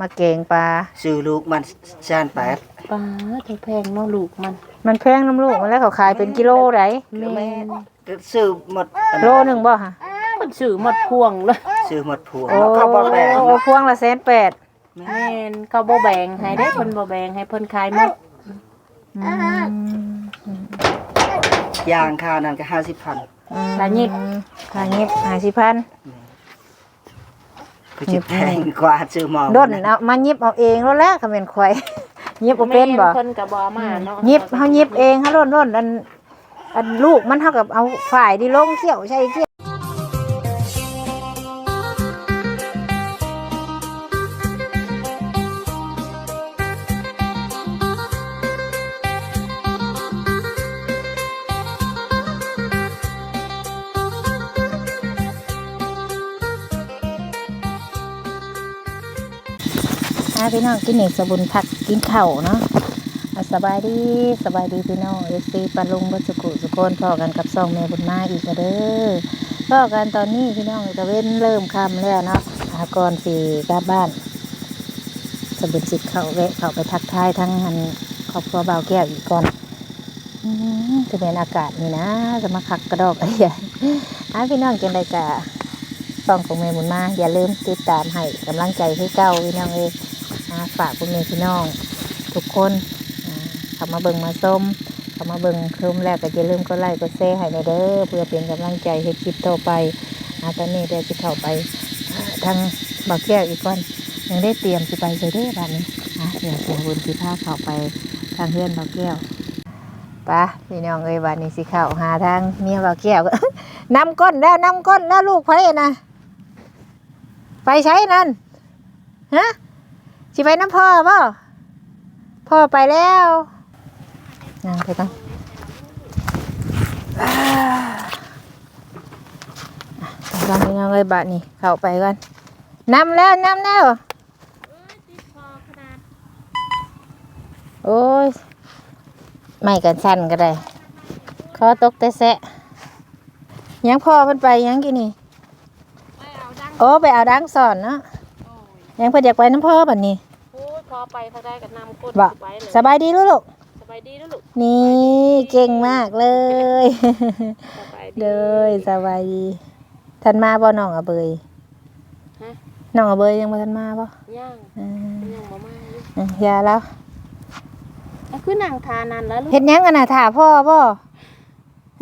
มาเกงปลาซื้อลูกมันชานแปดปลาถึงแพงเนาะลูกมันมันแพงน้ำลูกมันแล้วเขาขายเป็นกิโลไดแม่นก็ซื้อหมดอันโลหนึ่งบ่ฮะมันซื้อหมดพวงเลยซื้อหมดพวงโอ้แล้วเขาบ่แบ่งโอ้พวงละแสนแปดแม่นเขาบ่แบ่งให้ได้เพิ่นบ่แบ่งให้เพิ่นขายหมดอืมยางข้าวนั่นก็ห้าสิบพันละยิบขายเงียบหาสิพัน ก็จะแพงกว่าซื้อหมอด้นเอามายิบเอาเองแล้วแหละเขาเป็นควายยิบเอาเป็นบ่แม่เพิ่นก็บ่เอามาเนาะยิบเฮายิบเองเฮาร่นร่นอันอันลูกมันเท่ากับเอาฝ่ายที่ลงเขี้ยวใช่เขี้ยวาพี่น้องกินเอกสบุญผักกินเข้าเนาะอะสบายดีสบายดีพี่น้องเอฟซีปลาลุงบัสกุสุโคนพ่อกันกับซองแม่บุญมาอีกเด้อพ่อกันตอนนี้พี่น้องตะเว้นเริ่มค่ำแล้วเนาะอาก่อนสีกลับบ้านสบุญสิทธิ์เขาแวะเขาไปทักทายทั้งหันครอบครัวเบาแก้วอีกก่อนอืมจะเป็นอากาศนี่นะจะมาคักกระดอกอะไรใหญ่อะพี่น้องจังไดกะซองของแม่บุญมาอย่าลืมติดตามให้กำลังใจให้เก้าพี่น้องเอะ ฝากคุณแม่พี่น้อง ทุกคนเข้ามาเบิ่งมาส้มเข้ามาเบิ่งคลุมแล้วก็อย่าลืมกดไลค์กดแชร์ให้หน่อยเด้อเพื่อเป็นกำลังใจให้คลิปต่อไปอาตอนนี้เดี๋ยวจะเข้าไปทางบ่อแก้วอีกก่อนยังได้เตรียมสิไปเลยเด้อบ้านนี้อะเดี๋ยวเสียบุญสิพาเข้าไปทางเพื่อนบ่อแก้วปะพี่น้องเอ้ยบ้านนี้สิเข้าหาทางเมียบ่อแก้วนำก้นแล้วนำก้นแล้วลูกไผนะไปใช้นั่นฮะ สิไปน้ำพ่อบ่พ่อไปแล้วนั่งไปก่อนอ่าไปก่อนพี่น้องเลยบาทนี่เข้าไปก่อนนำแล้วนำแล้วโอ้ยไม่กันสั้นก็ได้คอตกแต่แสะยังพ่อเพิ่นไปยังกี่นี่โอ้ไปเอาดังสอนเนาะยังเพิ่นอยากไปน้ำพ่อบัดนี้โอ้ย พอไปเขาได้กับน้ำก้นบ่ไปเลยสบายดีลูกลูกสบายดีนะลูกนี่เก่งมากเลย สบายดี เลยสบายดีทันมาบ่น้องอะเบยฮะ น้องอะเบยยังบ่ทันมาบ่ย่างอืมยังบ่มาอยู่อะยาแล้วอะคือนั่งทานันแล้วลูกเฮ็ดหยังกันน่ะถ่าพ่อบ่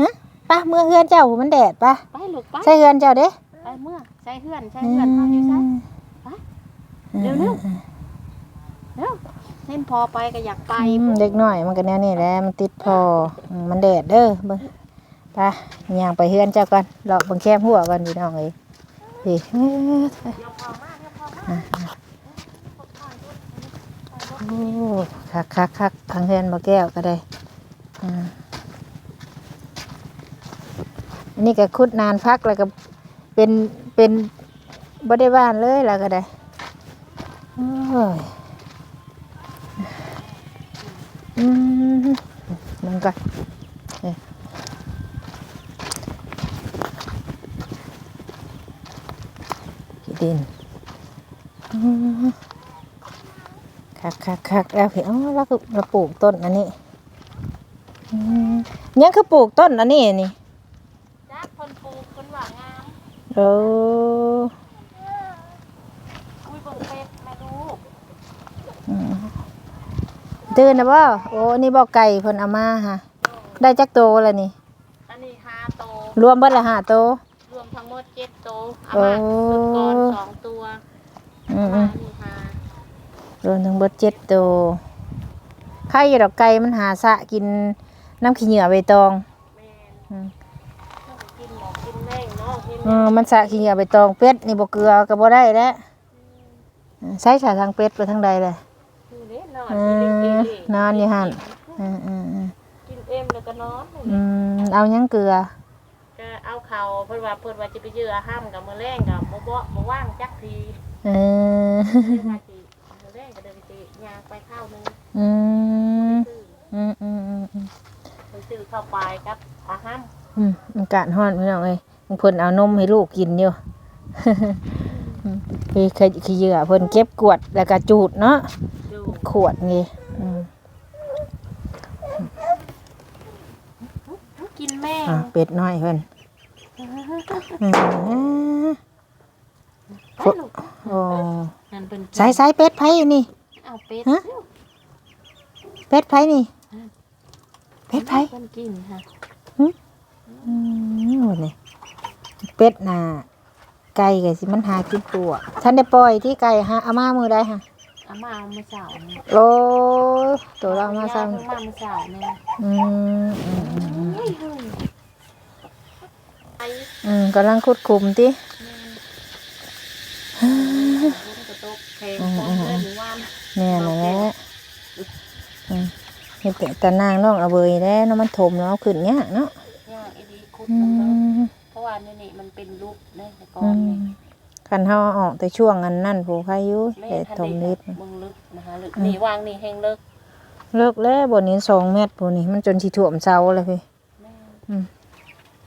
ฮะไป้าเมื่อเฮือนเจ้ามันแดดป่ะไปลูกไปใช่เฮือนเจ้าเด้ไปเมื่อใส่เฮือนใส่เฮือนเฮาอยู่ใส่ไปเร็วอืม เร็วเห็นพอไปก็อยากไปอืมเด็กน้อยมันก็แนวนี้แหละมันติดพออืมมันแดดเด้อเบิ่งไปย่างไปเฮือนเจ้าก่อนเลาะเบิ่งแคมหัวก่อนพี่น้องเอ้ยพี่เอ้ยอะอะโอ้คักคักคักทางเฮือนบ่แก้วก็ได้อ่าอันนี้ก็คุดนานพักแล้วก็เป็นเป็นบ่ได้บ้านเลยแล้วก็ได้โอ้ย อืมมันก็เอ๊ะขี้ดินอืมคักคักคักแล้วเห็นอ๋อแล้วคือเราปลูกต้นอันนี้อืมยังคือปลูกต้นอันนี้นี่จักคนปลูกคนว่างามโอ้อุ้ยเบิ่งเป็ดแม่ลูก ตื่นนะบ่โอ้นี่บ่ไก่เพิ่นเอามาฮะได้จักโตแล้วนี่ อันนี้ห้าโตรวมเบิดละห้าโตรวมทั้งหมดเจ็ดโตเอาโอ้มาสุดก่อนสองตัวอืมมาอืมนี่ห้ารวมทั้งเบิดเจ็ดโตไข่ดอกไก่มันหาสะกินน้ำขี้เหงื่อใบตองแม่นอืมต้องกินหมอกกินแม่งเนาะกินเออมันสะขี้เหงื่อใบตองเป็ดนี่บ่เกลือก็บ่ได้แล้วใช้ขาทางเป็ดไปทางใดเลยคือเด้นอนเอกินอเอง นอนอยู่หั่นออเออเออกินเอ็มแล้วก็นอนอืมเอายังเกลือ ก็เอาเขาเพิ่นว่าเพิ่นว่าจะไปเยือห้ามกับมือแรงกับบ่บ่บ่ว่างจักทีเออ เพิ่นว่าสิมือแรงก็เดินไปสิยางไปข้าวหนึงอืมซื้ออืมอืมอืมอืมไปซื้อข้าวปลายครับอาห้ามอืมอากาศร้อนพี่น้องเอ้ยบางคนเอานมให้ลูกกินอยู่ อืมคือเคยคือเหยื่อเพิ่นเก็บกวดแล้วก็จูดเนาะ ดูขวดนี่ อืมกินแม่อะเป็ดน้อยเพิ่นอืมไปลูกโอ้นั่นเป็นกินใส่ใส่เป็ดไผอยู่นี่ เอาเป็ดฮะเป็ดไผนี่ เป็ดไผเพิ่นกินค่ะอืมโอ้นี่เป็ดน่ะไก่ก็สิมันหากินตัวฉันได้ปล่อยที่ไก่หาเอามามือได้ค่ะเอามาเอามาเสาเนี่ยโอ้ตัวเราเอามาซ้เพิ่งมาเมื่อเสาเนี่ยำอืมอืมอืมอืม เฮ้ยเฮ้ยไอ้อืมกำลังคุดคุมติเพิ่นกระตกแข็งของเพื่อนหมู่บ้านแม่นั่นแหละอืมเฮ็ดแต่แต่นางน้องเอาเบยแล้วเนาะมันถมเนาะขึ้นยากเนาะย่างอีดีคุดอืมันเพิ่นมเพราะว่านี่นี่มันเป็นลูกได้แต่ก่ออืนมนี่คันเฮาเอาออกแต่ช่วงอันนั้นผู้ใครอยู่แม่แต่ทันถมได้นิดเบิ่งลึกนะคะลึกนี่วางนี่แห้งเลิกเลิกแล้วบนนี้สองเมตรผู้นี้มันจนสิท่วมเสาเลยพี่แม่อืม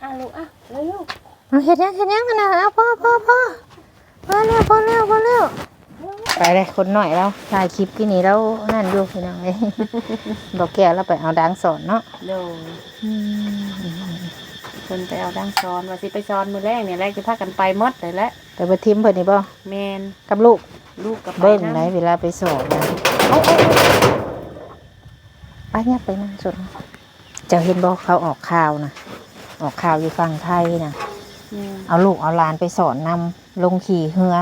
อะลูกอะเร็วเอาเฮ็ดยังเฮ็ดยังกันนะเอาพ่อพ่อพ่อพอแล้วพอแล้วพอแล้วไปเลยคนหน่อยแล้วถ่ายคลิปกี่นี้แล้วนั่นอยู่พี่น้องเอ้ยบอกแก้วแล้วไปเอาดังสอนเนาะๆเร็วเพิ่นไปเอาดังซ้อนว่าสิไปซ้อนมื้อแรกเนี่ยแรกสิพากันไปหมดเลยแหละแต่บ่ทิมเพิ่นนี่บ่แม่นกับลูกลูกกับไปเบิ่งนะไหนเวลาไปสอนนะเอาเอาเอาไปเนี่ยไปนั่งสดเจ้าเห็นบอกเขาออกข่าวนะ ออกข่าวอยู่ฝั่งไทยนะแม่นเอาลูกเอาหลานไปสอนนำลงขี่เรือ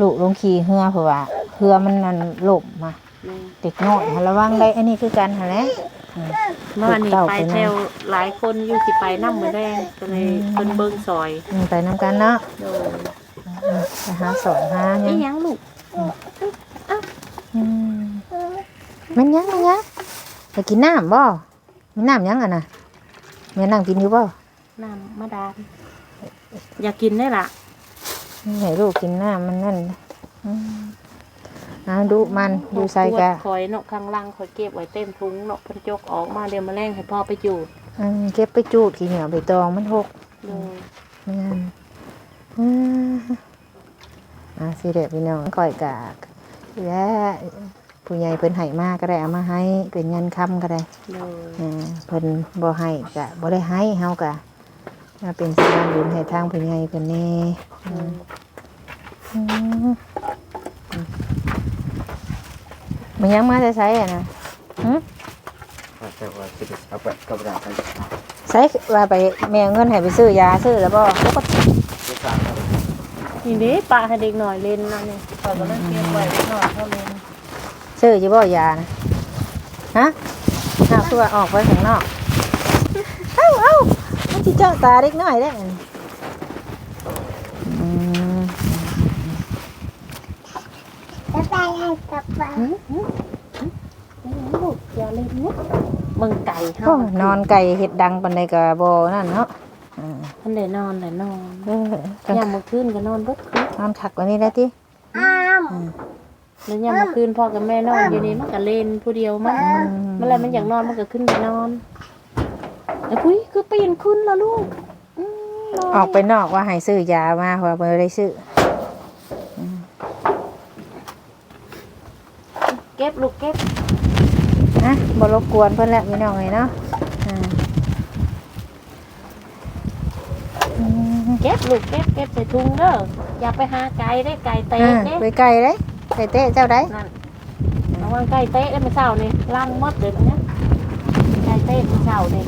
ลูกลงขี่เรือเพราะว่าเรือมันนั่นล่มมาแม่นเด็กน้อยหันระวังได้อันนี้คือกันหันแหละอืม เมื่อวานนี้ลูกเต้าไปไปนะแถวหลายคนอยู่สิไปนำมื้อแรกก็เลยอืมเพิ่นเบิ่งซอยอืมไปนำกันเนาะโดยอืมไปหาสอนหาเนี่นี่ยยังลูกอืมมันยังมันยังไปกินน้ำบ่มีน้ำยังอะนะ แม่นั่งกินอยู่บ่น้ำมาดามอยากกินได้ล่ะให้ลูกกินน้ำมันนั่นอืมเอาดูมันดูใส่กะขวดข่อยเนาะข้างล่างข่อยเก็บไว้เต็มถุงเนาะเพิ่นจกออกมาเดี๋ยวมาแรงให้พ่อไปจูดอืมเก็บไปจูดขี้เหนียวไปตองมันหกโดยอืมอืมอ่าสิเด็พี่น้องก่อยกากและ ผู้ใหญ่เพิ่นให้มาก็ได้เอามาให้เป็นเงินคำก็ได้โดยอ่าเพิ่นบ่ให้ก็บ่ได้ให้เฮาก็มาเป็นสะพานบุญให้ทางผู้ใหญ่เพิ่นแน่อืมอืมมันยังมาจะใช้อะนะหึแต่ว่าสิเอาไปกับเราไปใช้ว่าไปแม่เอาเงินให้ไปซื้อยาซื้อแล้วบ่สิสามนี่เด้ปลาให้เด็กหน่อยเล่นนั่นนี่ข่อยก็เลยเก็บไว้เด็กหน่อยเขาเล่น ซื้ออยู่บ่ยานะฮะอ้าวคือว่าออกไปข้างนอก เอ้าเอ้ามันสิเจาะตาเล็กน้อยได้ออืมลูกอย่าเล่นนะเบิ่งไก่โอ้เฮานอนไก่เห็ดดังปานใดก็บ่นั่นเนาะอ่ามันได้นอนได้นอนเออจังยามมื้อคืนก็นอนเบิดคืนนอนคักกว่านี้ได้ติ แล้วยามมื้อคืนพ่อกับแม่นอนอยู่นี่มันก็เล่นผู้เดียวมันมันแล้วมันอยากนอนมันก็ขึ้นไปนอนแล้วปุ้ยคือปีนขึ้นแล้วลูกอืมนนออกไปนอกว่าให้ซื้อยามาเพราะว่าบ่ได้ซื้อเก็บลูกเก็บนะบ่รบกวนเพิ่นแล้วพี่น้องเอ้ยเนาะอ่าอืมเก็บลูกเก็บเก็บใส่ถุงเด้ออย่าไปหาไก่ได้ไก่เตะอ่าเด้ไปไกล เด้ไก่เตะเจ้าได้นั่นระวังไก่เตะได้ไม่เศร้านี่ล่างมดเลยนะไก่เตะไม่เศร้านี่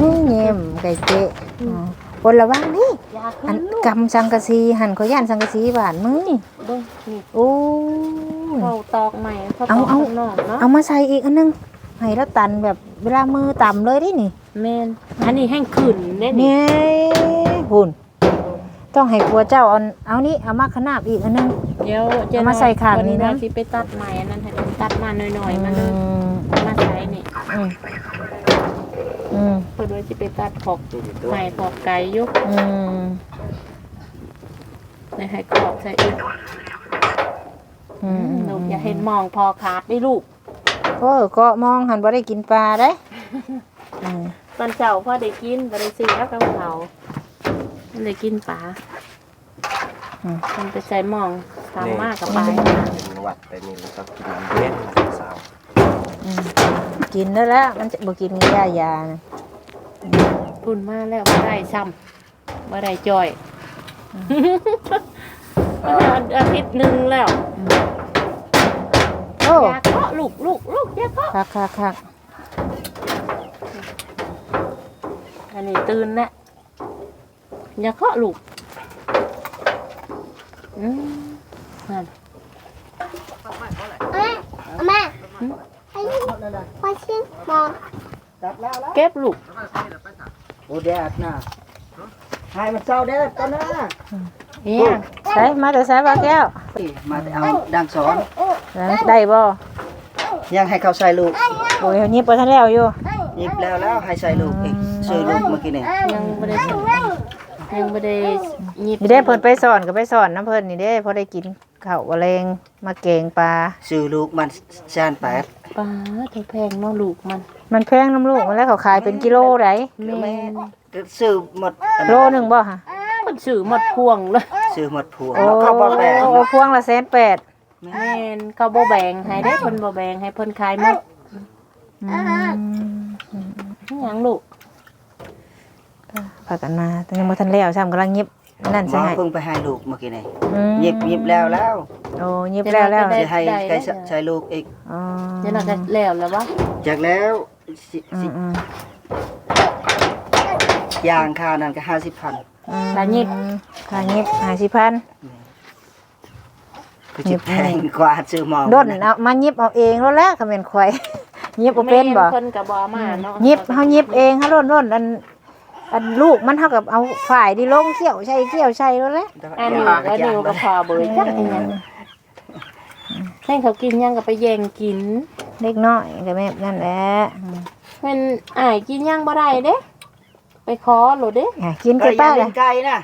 นี่เงียมไก่เตะอ่าคนละว่างนี่อันกำสังกะสีหันขาย่านสังกะสีบาดมือนี่เบิ่งโอ้เขาตอกใหม่เขาตอาอกเอาเอามาใส่อีกอันนึงให้แล้วตันแบบเวลามือต่ำเลยไดินี่แมนอันนี้แห้งขึ้นเน่นี่เนี่หุ่น ต้องให้กลัวเจ้าเอาเอานี่เอามาขนาบอีกอันนึง เดี๋ยวจะเอามาใส่ข้างนี้นะวัสิไปตัดใหม่อันนั้นให้มันตัดมาหน่อยๆมาเลยมมาใส่นี่อืมอืมเพิ่นว่าสิไปตัดขอบใหม่ขอบไก่อยุกอืมให้ขอบใส่อีกอืมลูกอย่าเห็นมองพอขาดได้ลูก โอ้ก็มองหันบ่ได้กินปลาได้อืมตอนเช้าพ่อได้กินบ่ได้ซื้อแล้วกับเขามั นได้กินปลาอืมมันไปใส่หมองทางมากกับไปวัดไปนี่แล้วก็กินน้ำเย็นสาวอืมกินได้แล้ว มันจะบ่กินยายานะปุ่นมาแล้วบ่ได้ซ้ำบ่ได้จ่อยมันอาทิตย์หนึงแล้วโอ้อยาเคาะลูกลูกลูกอยาเคาะคักคักคักอันนี้ตื่นแล้ว อย่าเคาะลูกอืมนั่นแม่แม่ให้พ่อชื่อมองตัดแล้วแล้วเก็บลูกโอ้แดดน่ะให้มันเศร้าแดดตอนนั้นน่ะเนี่ยใส่มาแต่ใส่ปลาแก้วมาแต่เอาดังสอนได้บ่ยังให้เขาใส่ลูกโอ้ยนี่ปลาทะแล้วอยู่หยิบแล้วแล้วให้ใส่ลูกอีกซื้อลูกเมื่อกี้นี่ยังไม่ได้ส่ง ยังไม่ได้หยิบนี่เด้เพิ่นไปสอนก็ไปสอนน้ำเพิ่นนี่เด้พอได้กินข้าวแมลงมาเกงปลา ซื้อลูกมันชานแปดปลาเธอแพงเนาะลูกมันมันแพงน้ำลูกมันแล้วเขาขายเป็นกิโลไดแม่นซื้อหมดโลหนึงบ่ฮะมันสื่อหมดพวงเลยซื้อหมดผัวโอ้แล้วเข้าบ่แบ่งโอ้พวงละแสนแปดแม่นเขาบ่แบ่งให้ได้เพิ่นบ่แบ่งให้เพิ่นขายหมดอืมอิหยังลูก พากันมาแต่ยังบ่ทันแล้วซ้ำกำลังเงียบนั่นหมใช่อไหมเพิ่งไปให้ลูกเมื่อกี้นี่อืมหยิบหยิบแล้วแล้วโอ้เงียบแล้วแล้วจะให้ใครใช้ลูกอีกอ๋อเดี๋ยวน่าจะแล้วแล้ววะจากแล้วสิอืสิมอืมยางค่านั้นก็ห้าสิบพันอืมขายิบขายิบหาสิพันก็จะแพงกว่าซื้อหมองด้นเอามายิบเอาเองแล้วแหละก็เป็นควายยิบบ่เป็นบ่แม่เพิ่นก็บ่เอามาเนาะยิบเฮายิบเองเฮาร่นร่นอัน อันลูกมันเท่ากับเอาฝ่ายที่ลงเขี้ยวใช่เขี้ยวใช่แล้วแหละอันนี้อันนี้ก็พอเบยจักอีหยังให้เขากินหยังก็ไปแย่งกินเล็กน้อยก็แม่นั่นแหละอืมแม่นอ้ายกินหยังบ่ได้เด้ไปขอโหลดเด้อะกินก็ไปอย่าป้าเล่เลยนไก่นะ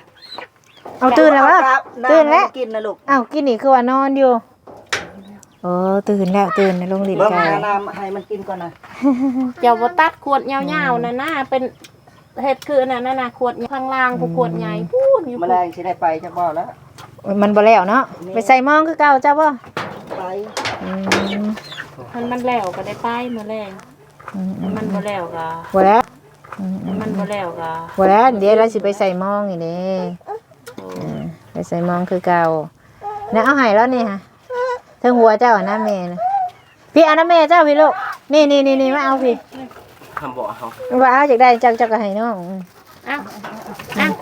เอาตื่นแล้ววะน้ำตื่นแล้วให้กินนะลูกอ้าวกินนี่คือว่านอนอยู่โอ้ตื่นแล้วตื่นในโรงเรียนเบิ่งไก่หาน้ำให้มันกินก่อนนะเจ้าบ่ตัดขวดยาวๆนั่นน่ะเป็น เฮ็ดคืออันนั้นน่ะนะขวดข้างล่างผู้ขวดใหญ่พูนอยู่แมลงสิได้ไปจักบ่แล้วมันบ่แล้วเนาะไปใส่หมองคือเก่าเจ้าบ่ไปอืมมันมันแล้วก็ได้ไปมื้อแรงอืมอืมมันบ่แล้วก็บ่แล้วอืมอืมมันบ่แล้วก็บ่แล้วเดี๋ยวเราสิไปใส่หมองนี่เด้เออไปใส่หมองคือเก่านะเอาให้แล้วนี่ฮะเทิงหัวเจ้าอะนะแม่นะพี่เอานะแม่เจ้าพี่ลูกนี่นี่นี่นี่มาเอาพี่ ทำบ่เฮาว่าเอาจากได้เจ้าเจ้าก็ให้น้องอืมอ้าวอ้าว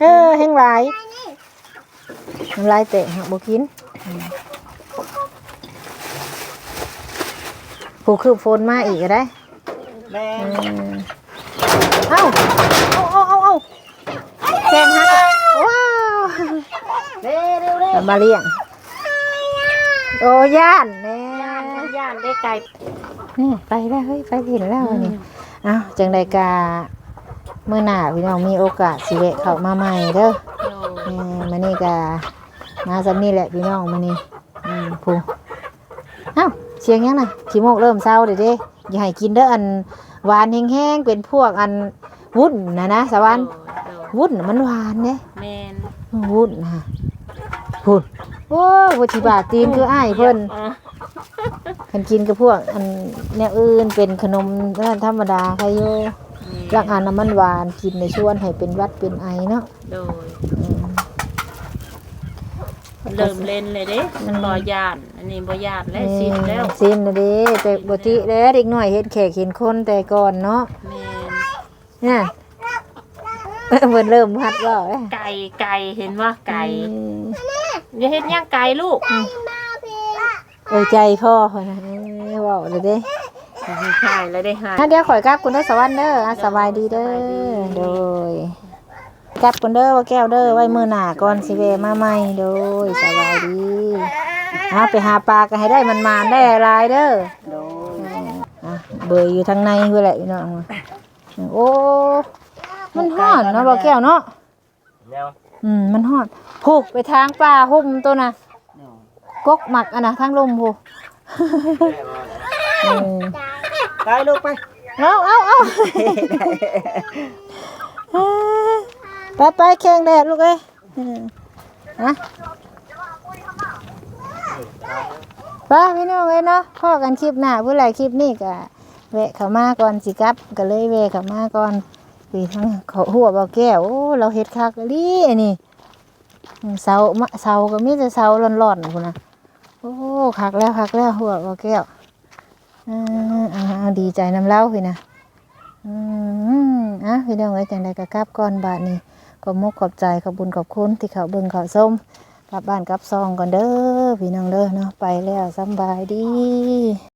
เออแห้งหลายน้ำลายเตะหักบ่กินอืมผู้คือโฟนมาอีกก็ได้แม่อืมเอ้าเอาเอาเอาเอาแข่งฮักว้าวเร็วเร็วเร็วกลับมาเลี้ยงโอ้ย่านแน่ ย่านย่านได้ไก่นี่ไปแล้วเฮ้ยไปเห็นแล้วนี่เอ้าจังใดกาเมื่อหน้าพี่น้องมีโอกาสสิแวะเข้ามาใหม่เด้อแหม่มานี่กามาสำนี่แหละพี่น้องมานี่อืมพูเอ้าเสียงยังน่ะขี้โมกเริ่มเศร้าเด้เด้อย่าให้กินเด้ออันหวานแห้งๆเป็นพวกอันวุ้นนะนะสวรรค์วุ้นน่ะมันหวานเด้แม่นวุ้นนะพูดโอ้วัชิบาตีนคืออ้ายเพิ่นอะ คันกินกับพวก อันแนวอื่นเป็นขนมนั่นธรรมดาใครโยรักอันน้ำมันหวานกินในชวนให้เป็นหวัดเป็นไอเนาะโดยอืมเริ่มเล่นเลยเด้มันบ่ย่านอันนี้บ่ย่านแล้วสิ้นแล้วสิ้นแล้วเด้แต่ปกติแล้วเด็กน้อยเห็นแขกเห็นคนแต่ก่อนเนาะแม่นเนี่ยเออมันเริ่มพัดแล้วเอ้ยไก่ไก่เห็นว่าไก่อืมอย่าเฮ็ดย่างไก่ลูก เออใจพ่อคนนะเออเว้าเลยเด้หายแล้วได้หายถ้าเดี๋ยวข่อยกลับคุณเด้อสวรรค์เด้ออะสบายดีเด้อโดยกลับคุณเด้อว่าแก้วเด้อไว้มือหน้าก่อนสิเวมาใหม่โดยสบายดีหาไปหาปลาก็ให้ได้มันมาได้หลายเด้อโดยอะเบยอยู่ทางในเพื่อแหละพี่น้องโอ้มันห่อนเนาะบอกแก้วเนาะแล้วอืมมันห่อนผูกไปทางป่าหุ่มตัวน่ะโดย กกหมักอันน่ะทางลมผูกเออไปลูกไปเอาเอาเอาไปไปแข่งแดดลูกเอ้ยเออฮะป้าพี่น้องเอ้ยเนาะพ่อกันคลิปหน้าผู้ไรคลิปนี้ก็แวะเข้ามาก่อนสิกลับก็เลยแวะเข้ามาก่อนปีทั้งเขาหัวเบาแก้วโอ้เราเฮ็ดคักอีหลีอันนี้เสามาเสาก็มีแต่เสาร้อนๆพุ่นน่ะ โอ้คักแล้วคักแล้วหัวเบาแก้วอืออ่าดีใจน้ำเล่าพี่นะอืมอะพี่น้องเอ้ยจังไดก็กลับก่อนบาดนี้ขอบมุกขอบใจขอบบุญขอบคุณที่เขาเบิ่งเขาส้มกลับบ้านกลับซองก่อนเด้อพี่น้องเด้อเนาะไปแล้วสบายดี